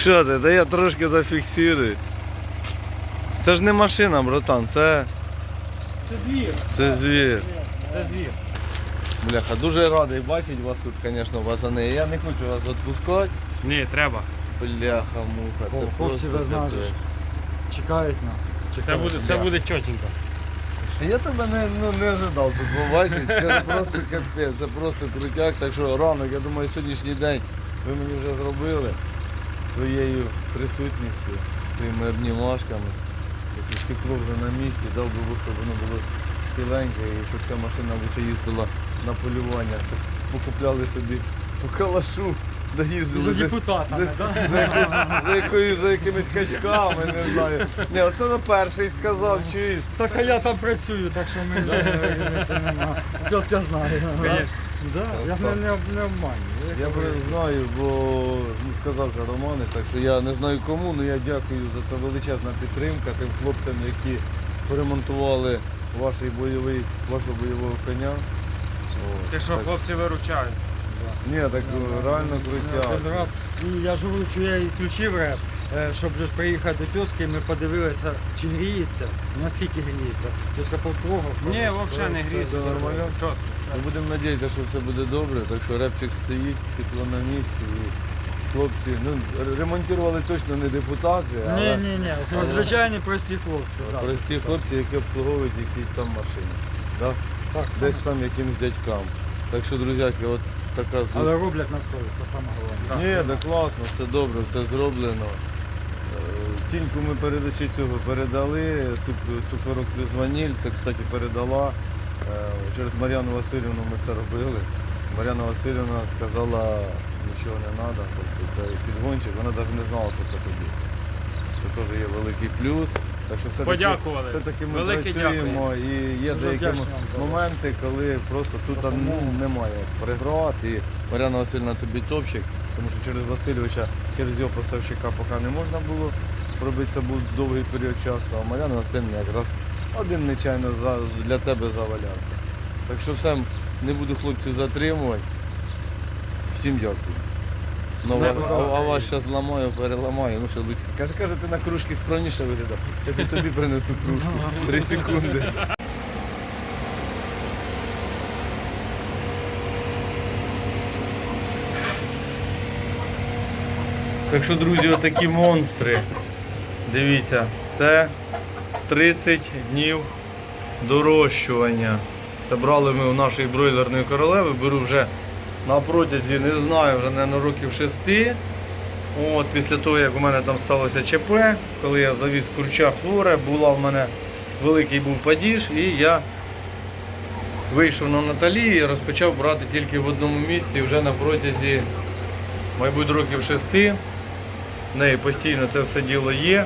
Що ти? Та я трошки зафіксирую. Це ж не машина, братан, це, Це звір. це звір. Це звір. Бляха, дуже радий бачити вас тут, звісно, пацани. Я не хочу вас відпускати. Ні, треба. Бляха, муха, це хлопці, просто капець. Чекають нас. Це Чекають. буде, це буде чотенько. Я тебе не, ну, не ожидав тут побачити. Це просто капець, це просто крутяк. Так що ранок, я думаю, сьогоднішній день ви мені вже зробили своєю присутністю, своїми обнімашками. Стекло вже на місці, дав би щоб воно було ціленьке і щоб ця машина вже їздила на полювання. Щоб покупляли собі по калашу, доїздили. За депутатами, десь так? за, яку- за, якою, за якимись качками, не знаю. Ні, оце вже перший сказав, чуєш. Так а я там працюю, так що ми це нема. Тьоска знає. Конечно. Да, я ж не, не, об- не обманюю. Я про- знаю, бо ну, сказав же Романець, так що я не знаю кому, але я дякую за це величезна підтримка тим хлопцям, які поремонтували ваш бойовий, вашого бойового коня. О, Ти що, так хлопці виручають. Ні, так ну, реально крутяк. Один раз. І я ж говорю, що я їй включив реп, е, щоб же приїхати до тьоски, ми подивилися, чи гріється, наскільки гріється. Тьоска потрогав. Ні, взагалі не нормально? Чотко. Ми будемо сподіватися, що все буде добре, так що репчик стоїть, світло на місці. І хлопці, ну, ремонтували точно не депутати, але Ні, ні, ні. Звичайні прості хлопці. да. прості хлопці, які обслуговують якісь там машини. Да? Так, Десь саме. там якимсь дядькам. Так що, друзяки, от така Але роблять на совість, це саме головне. Ні, да класно, все добре, все зроблено. Тіньку ми передачі цього передали, цук- цукорок плюс ваніль, це, кстати, передала. Е, Через Мар'яну Васильівну ми це робили. Мар'яна Васильівна сказала, нічого не треба, тобто це підгончик, вона навіть не знала, що це тобі. Це теж є великий плюс. Так що все-таки, Подякували. все-таки ми Велике працюємо і є Дуже деякі моменти, коли просто тут ну, немає преград. І Мар'яна Васильівна тобі топчик, тому що через Васильовича, через його поставщика поки не можна було робити, це був довгий період часу, а Мар'яна Васильівна якраз один нечайно для тебе завалявся. Так що все, не буду хлопців затримувати. Всім дякую. Ну, а, а, а вас зараз ламаю, переламаю. Ну що, Лудька, каже, каже, ти на кружки справніше виглядав. Я тобі принесу кружку. Три секунди. Так що, друзі, отакі монстри. Дивіться, це 30 днів дорощування. Це брали ми у нашої бройлерної королеви, беру вже на протязі, не знаю, вже на років 6. От, після того, як у мене там сталося ЧП, коли я завіз курча хворе, була в мене великий був падіж, і я вийшов на Наталі і розпочав брати тільки в одному місці вже на протязі, мабуть, років 6. В неї постійно це все діло є.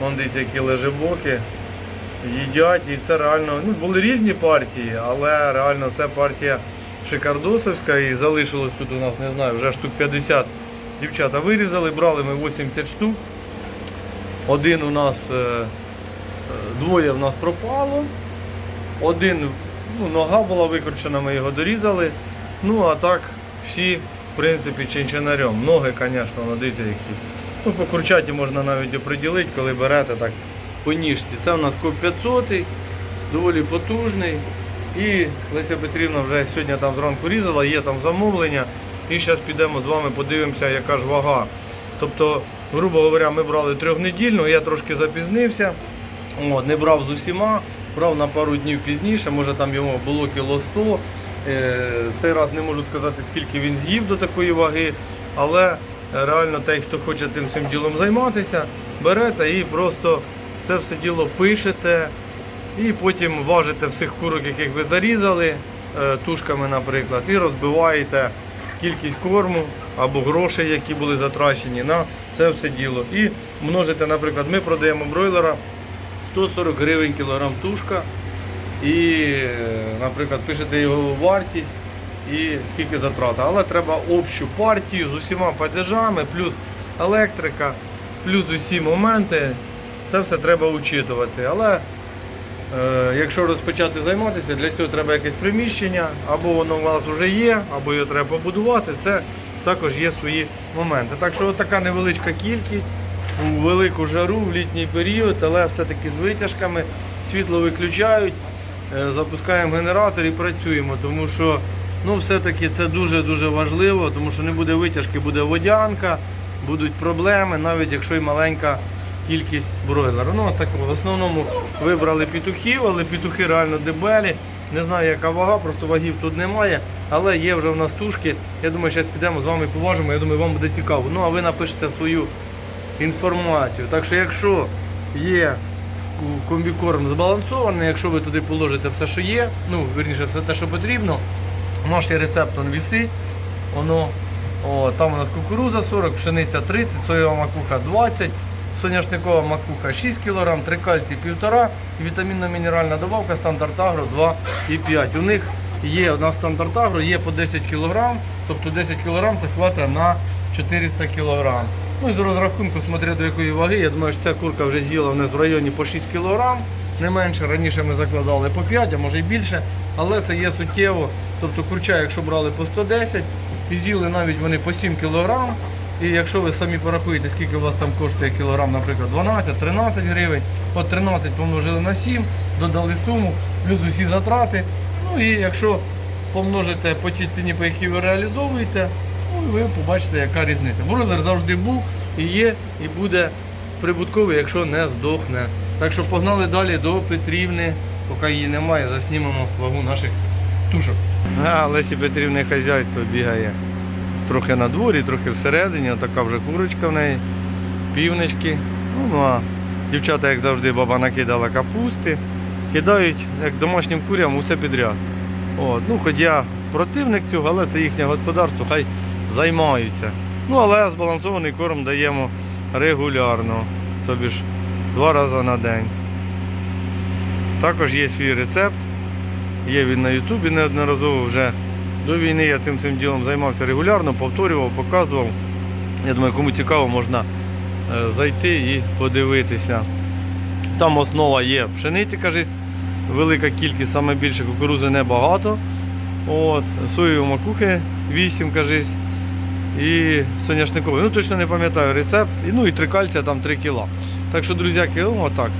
Вон дивіться, які лежебоки їдять. І це реально, ну були різні партії, але реально це партія шикардосовська і залишилось тут у нас, не знаю, вже штук 50 дівчата вирізали, брали ми 80 штук. Один у нас, е, е, двоє в нас пропало. Один, ну, нога була викручена, ми його дорізали. Ну а так всі, в принципі, чинчинарем. Ноги, звісно, надите які. Ну, по курчаті можна навіть оприділити, коли берете так по ніжці. Це у нас коп 500, доволі потужний. І Леся Петрівна вже сьогодні там зранку різала, є там замовлення. І зараз підемо з вами подивимося, яка ж вага. Тобто, грубо говоря, ми брали трьохнедільну, я трошки запізнився. От, не брав з усіма, брав на пару днів пізніше, може там йому було кіло 100. Е, Цей раз не можу сказати, скільки він з'їв до такої ваги, але реально той, хто хоче цим всім ділом займатися, берете і просто це все діло пишете, і потім важите всіх курок, яких ви зарізали, е, тушками, наприклад, і розбиваєте кількість корму або грошей, які були затрачені на це все діло. І множите, наприклад, ми продаємо бройлера 140 гривень кілограм тушка. І, е, наприклад, пишете його вартість і скільки затрата. Але треба общу партію з усіма падежами, плюс електрика, плюс усі моменти. Це все треба учитувати. Але е, якщо розпочати займатися, для цього треба якесь приміщення, або воно у вас вже є, або його треба побудувати. Це також є свої моменти. Так що така невеличка кількість у велику жару в літній період, але все-таки з витяжками світло виключають, е, запускаємо генератор і працюємо, тому що ну, все-таки це дуже-дуже важливо, тому що не буде витяжки, буде водянка, будуть проблеми, навіть якщо й маленька кількість бройлера. Ну, так, в основному вибрали петухів, але петухи реально дебелі. Не знаю, яка вага, просто вагів тут немає, але є вже в нас тушки. Я думаю, зараз підемо з вами поважимо, я думаю, вам буде цікаво. Ну, а ви напишете свою інформацію. Так що, якщо є комбікорм збалансований, якщо ви туди положите все, що є, ну, верніше, все те, що потрібно, наш є рецепт он вісить, воно, о, там у нас кукуруза 40, пшениця 30, соєва макуха 20, соняшникова макуха 6 кг, трикальцій 1,5 і вітамінно-мінеральна добавка стандарт агро 2,5. У них є на стандарт агро є по 10 кг, тобто 10 кг це хватить на 400 кг. Ну і з розрахунку, смотря до якої ваги, я думаю, що ця курка вже з'їла в районі по 6 кг, не менше. Раніше ми закладали по 5, а може і більше, але це є суттєво. Тобто курча, якщо брали по 110, і з'їли навіть вони по 7 кг. І якщо ви самі порахуєте, скільки у вас там коштує кілограм, наприклад, 12-13 гривень, от 13 помножили на 7, додали суму, плюс усі затрати. Ну і якщо помножите по тій ціні, по якій ви реалізовуєте, ну і ви побачите, яка різниця. Бройлер завжди був і є, і буде прибутковий, якщо не здохне. Так що погнали далі до Петрівни, поки її немає, заснімемо вагу наших тушок. А, Лесі Петрівни хазяйство бігає. Трохи на дворі, трохи всередині, така вже курочка в неї, півнички. Ну, ну а дівчата, як завжди, баба накидала капусти. Кидають, як домашнім курям, усе підряд. От, ну, хоч я противник цього, але це їхнє господарство, хай займаються. Ну, але збалансований корм даємо регулярно, тобі ж два рази на день. Також є свій рецепт, є він на Ютубі неодноразово вже. До війни я цим цим ділом займався регулярно, повторював, показував. Я думаю, кому цікаво, можна е, зайти і подивитися. Там основа є пшениці, кажуть, велика кількість, саме більше кукурузи небагато. От, соєві макухи 8, кажуть. І соняшниковий. Ну точно не пам'ятаю рецепт. Ну і трикальця там 3 кіла. Так що, друзяки, ну отак.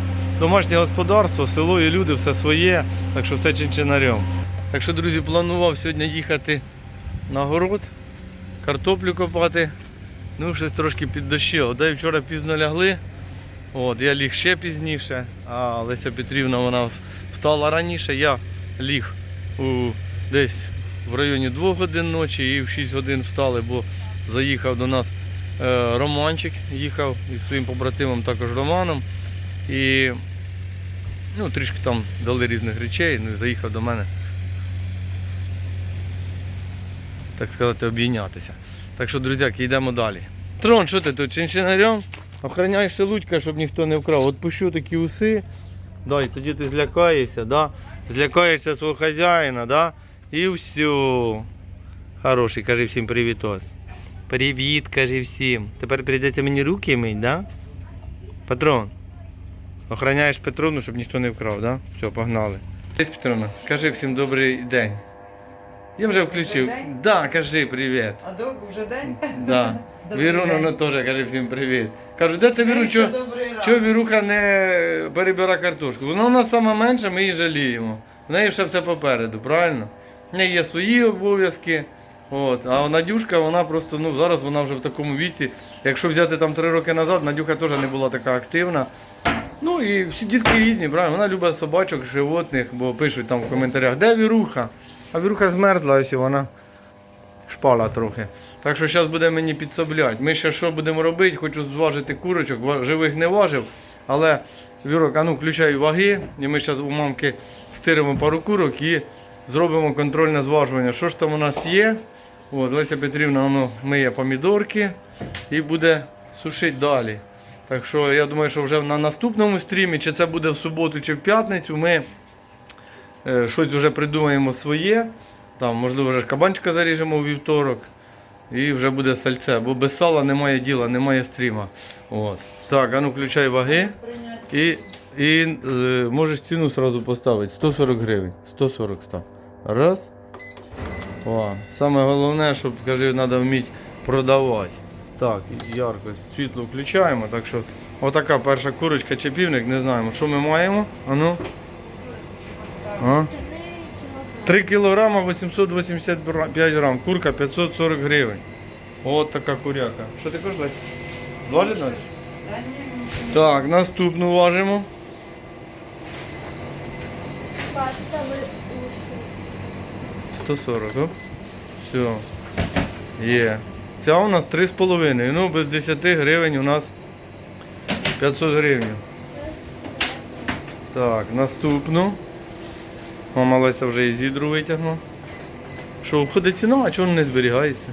Домашнє господарство, село і люди, все своє, так що все чинчинарем. Так що, друзі, планував сьогодні їхати на город, картоплю копати. Ну, щось трошки під дощило. Да вчора пізно лягли. От, я ліг ще пізніше, а Леся Петрівна вона встала раніше. Я ліг у, десь в районі 2 годин ночі і в 6 годин встали, бо заїхав до нас е, Романчик, їхав із своїм побратимом також Романом. І ну, трішки там дали різних речей, ну і заїхав до мене. Так сказати, обійнятися. Так що, друзяки, йдемо далі. Трон, що ти тут чинчинарем? Охороняєш шелудька, щоб ніхто не вкрав. От пущу такі уси. Дай, тоді ти злякаєшся, да? злякаєшся свого хазяїна, да? і все. Хороший, кажи всім привіт. ось. Привіт, кажи всім. Тепер прийдеться мені руки мить, да? Патрон. Охороняєш Петровну, щоб ніхто не вкрав, да? Все, погнали. Привіт, Петровна, кажи всім добрий день. Я вже включив. День? Да, кажи привіт. А довго вже день? Да. Віруна день. теж каже всім привіт. Кажу, де це Віру, що, що що Віруха не перебира картошку? Вона у нас сама менша, ми її жаліємо. В неї ще все попереду, правильно? В неї є свої обов'язки. От. А Надюшка, вона просто, ну зараз вона вже в такому віці. Якщо взяти там три роки назад, Надюха теж не була така активна. Ну і всі дітки різні, правильно? Вона любить собачок, животних, бо пишуть там в коментарях, де Віруха? А Віруха змерзла, ось вона шпала трохи. Так що зараз буде мені підсобляти. Ми ще що будемо робити? Хочу зважити курочок, живих не важив. Але Вірок, а ну включай ваги. І ми зараз у мамки стиримо пару курок і зробимо контрольне зважування. Що ж там у нас є? От, Леся Петрівна воно миє помідорки і буде сушити далі. Так що я думаю, що вже на наступному стрімі, чи це буде в суботу, чи в п'ятницю, ми е, щось вже придумаємо своє. Там, можливо, вже кабанчика заріжемо у вівторок. І вже буде сальце, бо без сала немає діла, немає стріма. От. Так, а ну включай ваги. І, і е, можеш ціну одразу поставити. 140 гривень. 140 став. Раз. О. Саме головне, щоб кажи, треба вміти продавати. Так, ярко, світло включаємо, так що отака перша курочка чи півник, не знаємо, що ми маємо. Ану. А? 3 кілограма 885 грам, курка 540 гривень. От така куряка. Що ти кажеш? Зважить далі? Так, наступну важимо. Паста уші. 140, оп. Все. Є. Ця у нас 3,5. Ну, без 10 гривень у нас 500 гривень. Так, наступну. Мама Леся вже і зідру витягнула. Що, входить ціна, а чого не зберігається?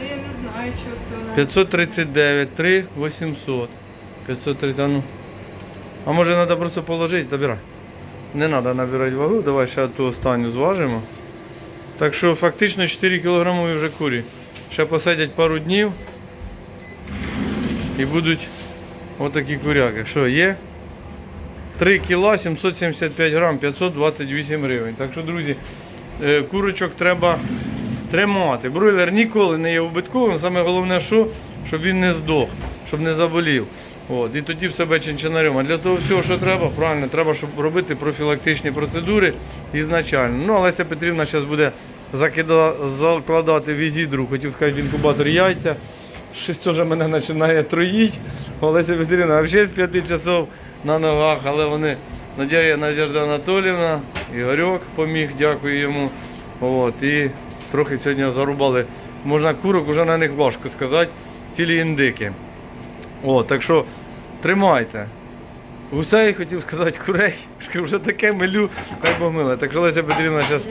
А я не знаю, що це вона. 539, 3 800. 530, а ну. А може треба просто положити, забирай. Не треба набирати вагу, давай ще ту останню зважимо. Так що фактично 4 кг вже курі. Ще посадять пару днів і будуть отакі куряки. Що є? 3 кг 775 грам, 528 гривень. Так що, друзі, е, курочок треба тримати. Бройлер ніколи не є убитковим. Саме головне, що, щоб він не здох, щоб не заболів. От, і тоді в себе. А для того всього, що треба, правильно, треба, щоб робити профілактичні процедури ізначально. Ну, Олеся Петрівна зараз буде закида... закладати візідру, хотів сказати, в інкубатор яйця. Щось теж мене починає троїть. Олеся Петрівна взагалі з 5 часов на ногах, але вони Надія Надежда Анатолівна, Ігорьок поміг, дякую йому. От, і трохи сьогодні зарубали. Можна курок, вже на них важко сказати, цілі індики. О, так що тримайте. Гусей хотів сказати курей, що вже таке милю, хай Бог миле. Так що Леся Петрівна зараз.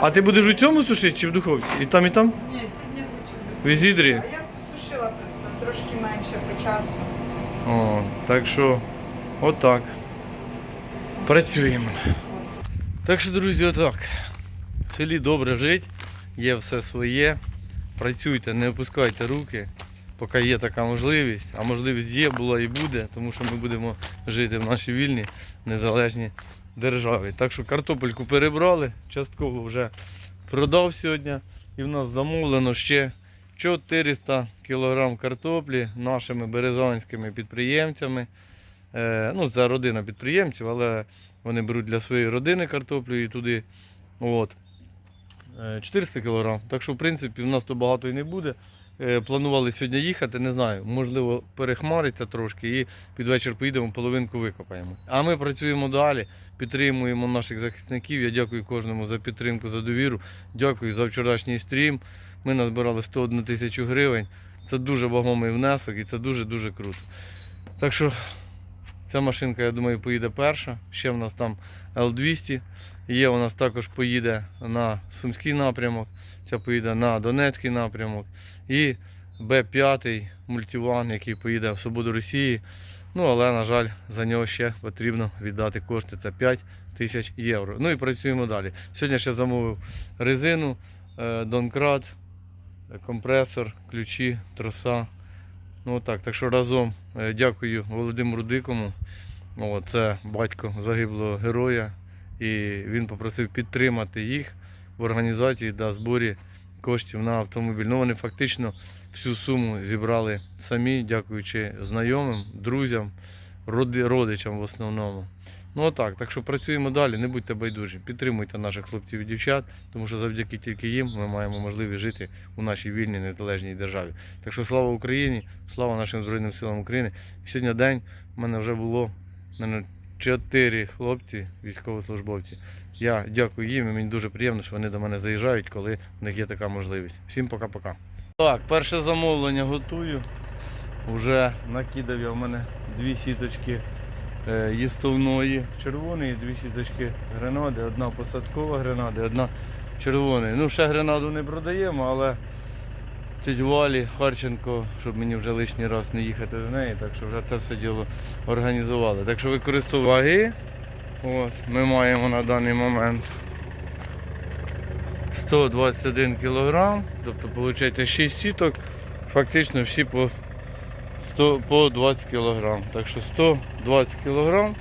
А ти будеш у цьому сушити чи в духовці? І там, і там? Ні, сьогодні хочу без. В Ізідрі? А я посушила просто трошки менше по часу. О, так що, отак. Працюємо. Так що, друзі, отак. В селі добре жити, є все своє. Працюйте, не опускайте руки, поки є така можливість. А можливість є, була і буде, тому що ми будемо жити в нашій вільній, незалежній державі. Так що картопельку перебрали, частково вже продав сьогодні. І в нас замовлено ще 400 кг картоплі нашими березанськими підприємцями. Е, ну, це родина підприємців, але вони беруть для своєї родини картоплю і туди. От. Е, 400 кг. Так що, в принципі, в нас то багато і не буде. Е, Планували сьогодні їхати, не знаю, можливо, перехмариться трошки і під вечір поїдемо, половинку викопаємо. А ми працюємо далі, підтримуємо наших захисників. Я дякую кожному за підтримку, за довіру. Дякую за вчорашній стрім. Ми назбирали 101 тисячу гривень. Це дуже вагомий внесок і це дуже-дуже круто. Так що ця машинка, я думаю, поїде перша. Ще в нас там L200. Є у нас також поїде на Сумський напрямок, ця поїде на Донецький напрямок. І Б5 мультиван, який поїде в Свободу Росії. Ну, але, на жаль, за нього ще потрібно віддати кошти. Це 5 тисяч євро. Ну і працюємо далі. Сьогодні ще замовив резину, е, донкрат, компресор, ключі, троса. Ну так, так що разом е, дякую Володимиру Дикому. Це батько загиблого героя. І він попросив підтримати їх в організації та зборі коштів на автомобіль. Ну вони фактично всю суму зібрали самі, дякуючи знайомим, друзям, родичам в основному. Ну отак, так що працюємо далі, не будьте байдужі, підтримуйте наших хлопців і дівчат, тому що завдяки тільки їм ми маємо можливість жити у нашій вільній незалежній державі. Так що слава Україні, слава нашим Збройним силам України. Сьогодні день в мене вже було чотири хлопці, військовослужбовці. Я дякую їм і мені дуже приємно, що вони до мене заїжджають, коли в них є така можливість. Всім пока-пока. Так, перше замовлення готую. Уже накидав я в мене дві сіточки е, їстовної червоної, дві сіточки гренади, одна посадкова гренада, одна червоної. Ну, ще гренаду не продаємо, але тіть Валі Харченко, щоб мені вже лишній раз не їхати до неї, так що вже це все діло організували. Так що використовую ваги. От, ми маємо на даний момент 121 кг, тобто виходить 6 сіток, фактично всі по 100, по 20 кг. Так що 120 кг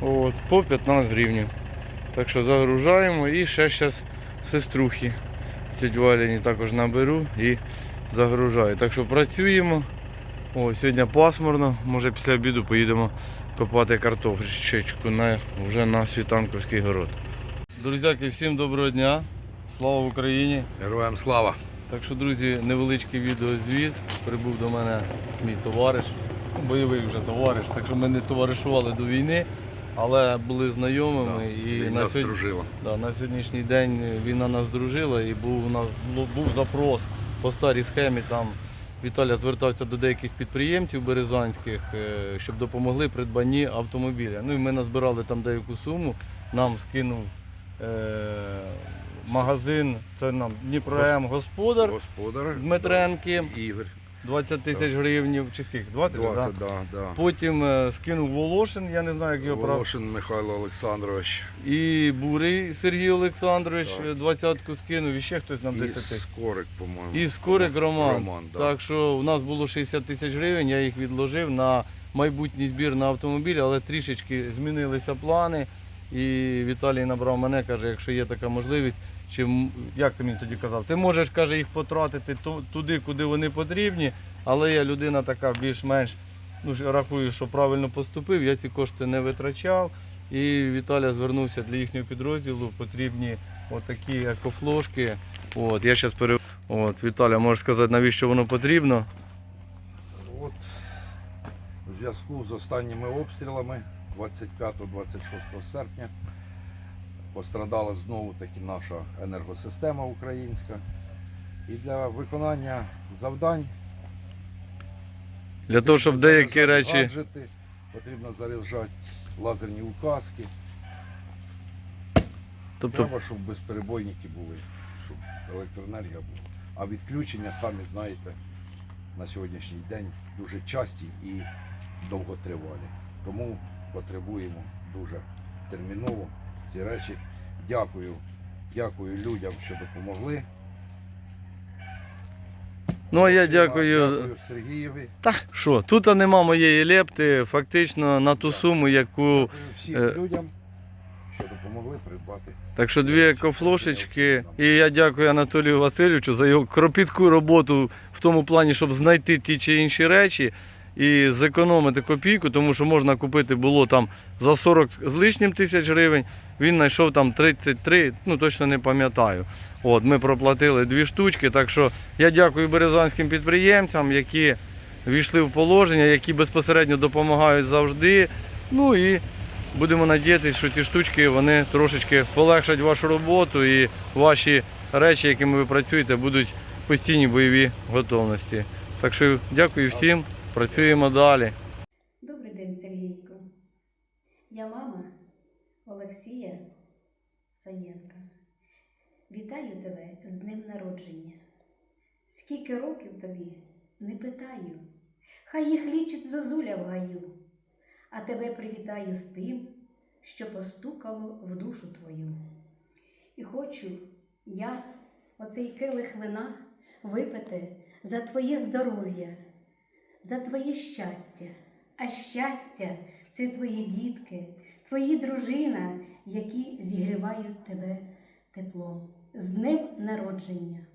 от, по 15 гривень. Так що загружаємо і ще зараз сеструхи тьоті Валіні також наберу і загружаю. Так що працюємо. О, сьогодні пасмурно, може після обіду поїдемо копати картошечку на, вже на світанковський город. Друзяки, всім доброго дня. Слава Україні! Героям слава! Так що, друзі, невеличкий відеозвіт. Прибув до мене мій товариш, бойовий вже товариш. Так що ми не товаришували до війни, але були знайомими. і Війна на, сьогодні, дружила. да, на сьогоднішній день війна нас дружила і був у нас ну, був запрос по старій схемі. Там Віталя звертався до деяких підприємців березанських, е, щоб допомогли придбанні автомобіля. Ну і ми назбирали там деяку суму, нам скинув. Е- Магазин, це нам Дніпром господар Господар Дмитренки, да, Ігор. 20 тисяч гривень, чи скільки? 20, 20, Да? да, да. Потім е, скинув Волошин, я не знаю, як його прав. Волошин Михайло Олександрович І Бурий Сергій Олександрович Так. е, двадцятку скинув, і ще хтось нам і 10 тисяч. Скорик, по-моєму. І Скорик Роман. Роман, да. Так що у нас було 60 тисяч гривень, я їх відложив на майбутній збір на автомобіль, але трішечки змінилися плани. І Віталій набрав мене, каже, якщо є така можливість, чи як ти мені тоді казав, ти можеш каже, їх потратити туди, куди вони потрібні, але я людина така більш-менш ну, рахую, що правильно поступив, я ці кошти не витрачав. І Віталя звернувся для їхнього підрозділу, потрібні отакі екофлошки. От, я зараз пере... От, Віталя, можеш сказати, навіщо воно потрібно? От, у зв'язку з останніми обстрілами 25-26 серпня пострадала знову таки наша енергосистема українська. І для виконання завдань Для того, щоб деякі речі. гаджети, потрібно заряджати лазерні указки. Тобто, Треба, щоб безперебойники були, щоб електроенергія була. А відключення, самі знаєте, на сьогоднішній день дуже часті і довготривалі. Тому потребуємо дуже терміново ці речі. Дякую, дякую людям, що допомогли. ну а я дякую. Дякую Сергієві. Та що, тут нема моєї лепти, фактично на ту суму, яку. Дякую всім е, людям, що допомогли придбати. Так що дві екофлошечки. І я дякую Анатолію Васильовичу за його кропітку роботу в тому плані, щоб знайти ті чи інші речі і зекономити копійку, тому що можна купити було там за 40 з лишнім тисяч гривень. Він знайшов там 33, ну точно не пам'ятаю. От, ми проплатили дві штучки. Так що я дякую березанським підприємцям, які війшли в положення, які безпосередньо допомагають завжди. Ну і будемо надіятися, що ці штучки вони трошечки полегшать вашу роботу і ваші речі, якими ви працюєте, будуть в постійній бойовій готовності. Так що дякую всім, працюємо далі. Добрий день, Сергійко. Я мама Олексія Саєнка. Вітаю тебе з днем народження. Скільки років тобі не питаю, хай їх лічить зозуля в гаю, а тебе привітаю з тим, що постукало в душу твою. І хочу я оцей килих вина випити за твоє здоров'я за твоє щастя. А щастя це твої дітки, твої дружина, які зігрівають тебе теплом. З днем народження!